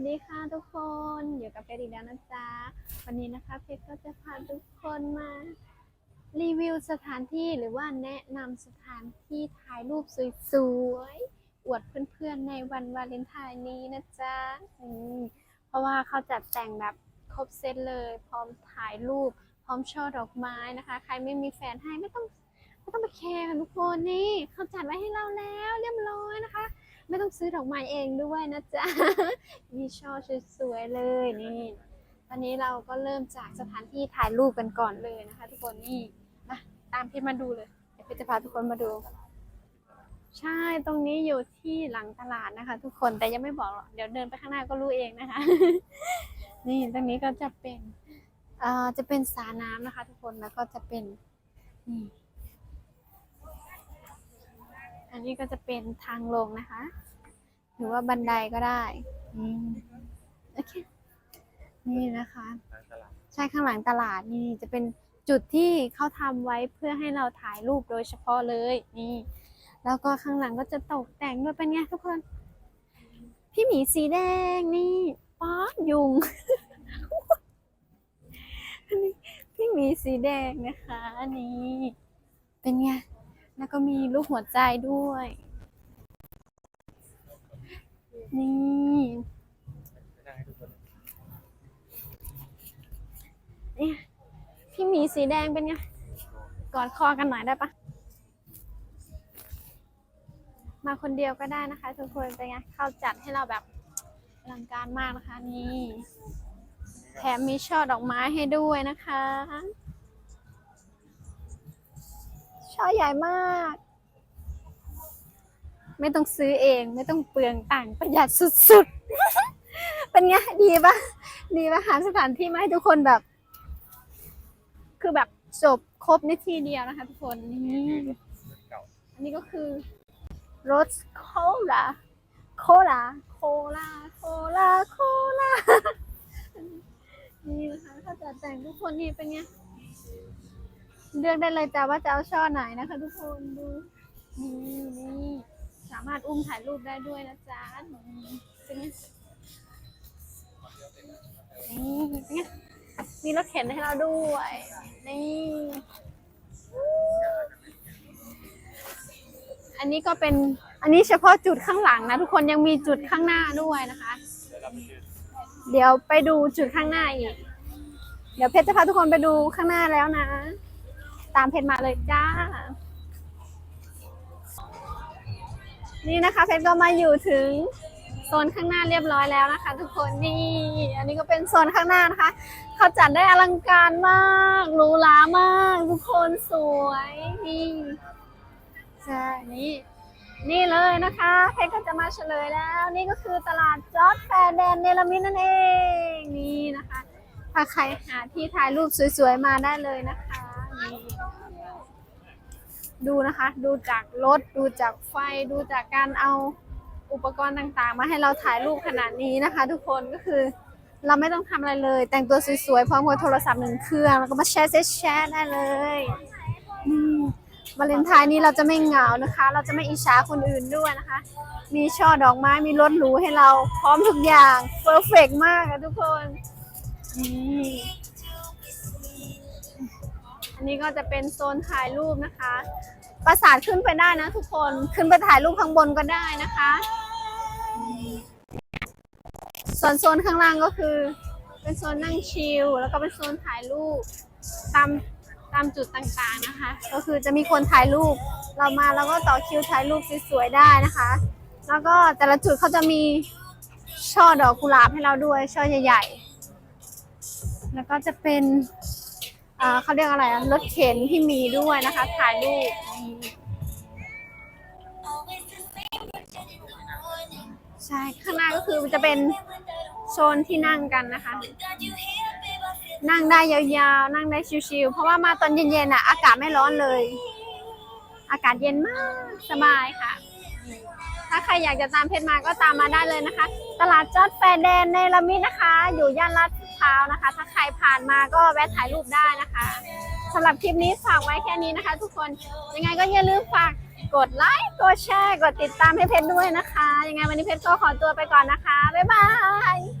วัสดีค่ะทุกคนอยู่กับเพชรอีกแล้วนะจ๊ะวันนี้นะคะเพชรก็จะพาทุกคนมา รีวิวสถานที่หรือว่าแนะนำสถานที่ถ่ายรูปสวยๆอวดเพื่อนๆในวันวาเลนไทน์นี้นะจ๊ะอืมเพราะว่าเขาจัดแต่งแบบครบเซตเลย พร้อมถ่ายรูป พร้อมช่อดอกไม้นะคะ ใครไม่มีแฟนให้ไม่ต้องไม่ต้องไปแคร์ทุกคนนี่เขาจัดไว้ให้เราแล้วเรียบร้อยนะคะ ไม่ต้องซื้อดอกไม้เองด้วยนะจ๊ะ มีช่อสวยๆเลยนี่ ตอนนี้เราก็เริ่มจากสถานที่ถ่ายรูปกันก่อนเลยนะคะ ทุกคนนี่มาตามพี่มาดูเลยเดี๋ยวพี่จะพาทุกคนมาดู ใช่ตรงนี้อยู่ที่หลังตลาดนะคะ ทุกคนแต่ยังไม่บอกหรอกเดี๋ยวเดินไปข้างหน้าก็รู้เองนะคะ นี่ตรงนี้ก็จะเป็นเอ่อจะเป็นสระน้ำนะคะ ทุกคนแล้วก็จะเป็นนี่ อันนี้ก็จะเป็นทางลงนะคะ หรือว่าบันไดก็ได้อืมโอเค นี่นะคะทางตลาดใช่ข้างหลังตลาดนี่จะเป็นจุดที่เขาทำไว้เพื่อให้เราถ่ายรูปโดยเฉพาะเลยนี่ แล้วก็ข้างหลังก็จะตกแต่งด้วยเป็นไงทุกคน พี่หมีสีแดงนี่ป๊อดยุงอันนี้พี่หมีสีแดงนะคะอันนี้เป็นไง แล้วก็มีรูปหัวใจด้วย นี่ไม่ได้ให้ทุกคนพี่หมีสีแดงเป็นไง กอดคอกันหน่อยได้ปะ มาคนเดียวก็ได้นะคะ ทุกคนเป็นไงเข้าจัดให้เราแบบอลังการมากนะคะนี่ แถมมีช่อดอกไม้ให้ด้วยนะคะ ช่อใหญ่มาก ไม่ต้องซื้อเอง ไม่ต้องเปลืองตังค์ประหยัดสุดๆ เป็นไงดีปะดีปะหาสถานที่มาให้ทุกคนแบบ คือแบบจบครบในที่เดียวนะคะทุกคนนี่อันนี้ก็คือรสโคลาโคลาโคลาโคลาโคลานี่นะคะถ้าจะแต่งทุกคนนี่เป็นไง เลือกได้เลยจ้าว่าจะเอาช่อไหนนะคะ ทุกคนดูนี่นี่สามารถอุ้มถ่ายรูปได้ด้วยนะจ๊ะนี่เป็นไงนี่เป็นไงมีรถเข็นให้เราด้วยนี่อันนี้ก็เป็นอันนี้เฉพาะจุดข้างหลังนะทุกคนยังมีจุดข้างหน้าด้วยนะคะ เดี๋ยวเราไปดูเดี๋ยวไปดูจุดข้างหน้าอีก เดี๋ยวเพชรจะพาทุกคนไปดูข้างหน้าแล้วนะ ตามเพชรมาเลยจ้า นี่นะคะเพชรก็มาอยู่ถึงโซนข้างหน้าเรียบร้อยแล้วนะคะ ทุกคนนี่อันนี้ก็เป็นโซนข้างหน้านะคะเขาจัดได้อลังการมากหรูหรามาก ทุกคนสวยนี่ใช่นี่นี่เลยนะคะ เพชรก็จะมาเฉลยแล้ว นี่ก็คือตลาดจอร์ดแฟร์แดนเนลามิดนั่นเอง นี่นะคะ ถ้าใครหาที่ถ่ายรูปสวยๆมาได้เลยนะคะ ดูนะคะ ดูจากรถ ดูจากไฟ ดูจากการเอาอุปกรณ์ต่างๆ มาให้เราถ่ายรูปขนาดนี้นะคะ ทุกคนก็คือเราไม่ต้องทำอะไรเลย แต่งตัวสวยๆพร้อมกับโทรศัพท์หนึ่งเครื่อง แล้วก็มาแชร์แชร์ได้เลยอืมวาเลนไทน์นี้เราจะไม่เหงานะคะ เราจะไม่อิจฉาคนอื่นด้วยนะคะ มีช่อดอกไม้มีรถหรูให้เราพร้อมทุกอย่างเพอร์เฟกมากอะทุกคนนี่ อันนี้ก็จะเป็นโซนถ่ายรูปนะคะ ประสาทขึ้นไปได้นะทุกคน ขึ้นไปถ่ายรูปข้างบนก็ได้นะคะ ส่วนโซนข้างล่างก็คือ เป็นโซนนั่งชิล แล้วก็เป็นโซนถ่ายรูปตามตามจุดต่างๆนะคะ ก็คือจะมีคนถ่ายรูป เรามาแล้วก็ต่อคิวถ่ายรูปสวยๆได้นะคะ แล้วก็แต่ละจุดเขาจะมีช่อดอกกุหลาบให้เราด้วย ช่อใหญ่ ๆ แล้วก็จะเป็น เขาเรียกอะไรรถเข็นที่มีด้วยนะคะถ่ายรูปใช่ ข้างหน้าก็คือจะเป็นโซนที่นั่งกันนะคะ นั่งได้ยาวๆ นั่งได้ชิวๆเพราะว่ามาตอนเย็นๆอะ อากาศไม่ร้อนเลย อากาศเย็นมากสบายค่ะ ถ้าใครอยากจะตามเพชรมาก็ตามมาได้เลยนะคะ ตลาดจอดแฟร์แดนในละมิดนะคะ อยู่ย่านลาดพร้าวนะคะ ถ้าใครผ่านมาก็แวะถ่ายรูปได้นะคะสำหรับคลิปนี้ฝากไว้แค่นี้นะคะ ทุกคนยังไงก็อย่าลืมฝากกดไลค์กดแชร์ กดติดตามให้เพชรด้วยนะคะ ยังไงวันนี้เพชรก็ขอตัวไปก่อนนะคะบ๊ายบาย